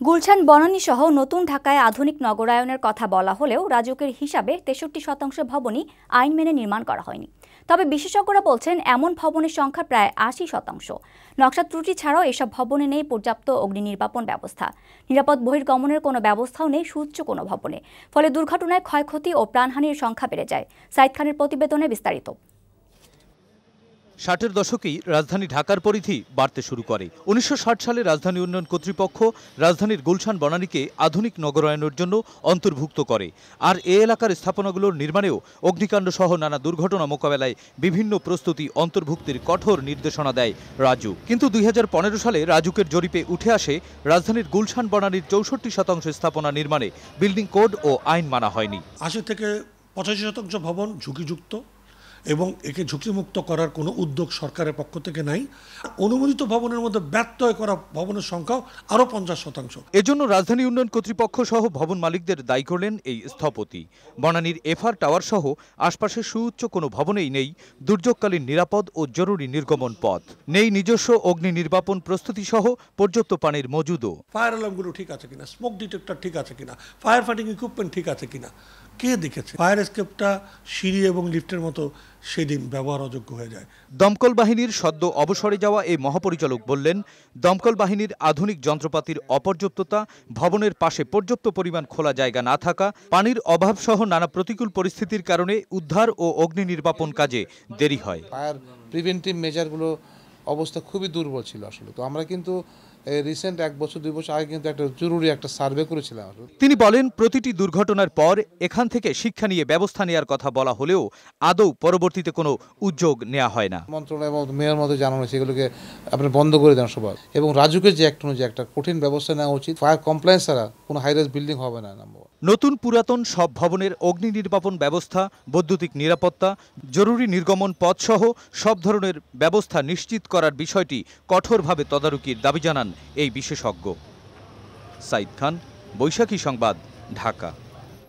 গুলশান বনানী সহ নতুন ঢাকায় আধুনিক নগরায়নের কথা বলা হলেও রাজুকের হিসাবে তেষট্টি শতাংশ ভবনই আইন মেনে নির্মাণ করা হয়নি। তবে বিশেষজ্ঞরা বলছেন, এমন ভবনের সংখ্যা প্রায় আশি শতাংশ। নকশা ত্রুটি ছাড়াও এসব ভবনে নেই পর্যাপ্ত অগ্নি নির্বাপন ব্যবস্থা। নিরাপদ বহির্গমনের কোনো ব্যবস্থাও নেই সুউচ্চ কোনো ভবনে। ফলে দুর্ঘটনায় ক্ষয়ক্ষতি ও প্রাণহানির সংখ্যা বেড়ে যায়। সাইদ খানের প্রতিবেদনে বিস্তারিত। ষাটের দশকেই রাজধানী ঢাকার পরিধি বাড়তে শুরু করে। উনিশশো ষাট সালে রাজধানী উন্নয়ন কর্তৃপক্ষ রাজধানীর গুলশান বনানীকে আধুনিক নগরায়নের জন্য অন্তর্ভুক্ত করে। আর এ এলাকার স্থাপনাগুলোর নির্মাণেও অগ্নিকাণ্ড সহ নানা দুর্ঘটনা মোকাবেলায় বিভিন্ন প্রস্তুতি অন্তর্ভুক্তির কঠোর নির্দেশনা দেয় রাজু। কিন্তু দুই হাজার পনেরো সালে রাজুকের জরিপে উঠে আসে, রাজধানীর গুলশান বনানীর চৌষট্টি শতাংশ স্থাপনা নির্মাণে বিল্ডিং কোড ও আইন মানা হয়নি। আশি থেকে পঁচাশি শতাংশ ভবন ঝুঁকিযুক্ত। এবং একে ঝুঁকিমুক্ত করার কোনো উদ্যোগ সরকারের পক্ষ থেকে নাই। অনুমোদিত ভবনের মধ্যে ব্যত্যয় করা ভবনের সংখ্যাও আরও পঞ্চাশ শতাংশ। এজন্য রাজধানী উন্নয়ন কর্তৃপক্ষ সহ ভবন মালিকদের দায়ী করলেন এই স্থপতি। বনানীর এফআর টাওয়ার সহ আশপাশের সুউচ্চ কোনো ভবনেই নেই দুর্যোগকালীন নিরাপদ ও জরুরি নির্গমন পথ। নেই নিজস্ব অগ্নি নির্বাপন প্রস্তুতি সহ পর্যাপ্ত পানির মজুদও। ফায়ার অ্যালার্মগুলো ঠিক আছে কিনা? স্মোক ডিটেক্টর ঠিক আছে কিনা? ফায়ার ফাইটিং ইকুইপমেন্ট ঠিক আছে কিনা? কে দেখেছে? ফায়ার এসকেপটা সিঁড়ি এবং লিফটের মতো সেদিন ব্যবহার অযোগ্য হয়ে যায়। দমকল বাহিনীর সদ্য অবসরে যাওয়া এই মহাপরিচালক বললেন দমকল বাহিনীর আধুনিক যন্ত্রপাতির অপর্যাপ্ততা ভবনের পাশে পর্যাপ্ত পরিমাণ খোলা জায়গা না থাকা পানির অভাব সহ নানা প্রতিকূল পরিস্থিতির কারণে উদ্ধার ও অগ্নি নির্বাপন কাজে দেরি হয়। ফায়ার প্রিভেন্টিভ মেজারগুলো অবস্থা খুবই দুর্বল ছিল আসলে। তো আমরা কিন্তু রিসেন্ট এক বছর দুই বছর আগে কিন্তু একটা জরুরি একটা সার্ভে করেছিলাম আসলে। তিনি বলেন প্রতিটি দুর্ঘটনার পর এখান থেকে শিক্ষা নিয়ে ব্যবস্থা নেওয়ার কথা বলা হলেও আদৌ পরবর্তীতে কোনো উদ্যোগ নেওয়া হয় না। মন্ত্রণালয় এবং মেয়র মতো জানানো হয়েছে এগুলোকে আপনার বন্ধ করে দেন সবাই এবং রাজুকে যে একটা অনুযায়ী একটা কঠিন ব্যবস্থা নেওয়া উচিত ফায়ার কমপ্লেন্স ছাড়া কোনো হাইরাইজ বিল্ডিং হবে না নাম্বার নতুন পুরাতন সব ভবনের অগ্নি নির্বাপন ব্যবস্থা বৈদ্যুতিক নিরাপত্তা জরুরি নির্গমন পথসহ সব ধরনের ব্যবস্থা নিশ্চিত করার বিষয়টি কঠোরভাবে তদারকির দাবি জানান এই বিশেষজ্ঞ। সাইদ খান বৈশাখী সংবাদ ঢাকা।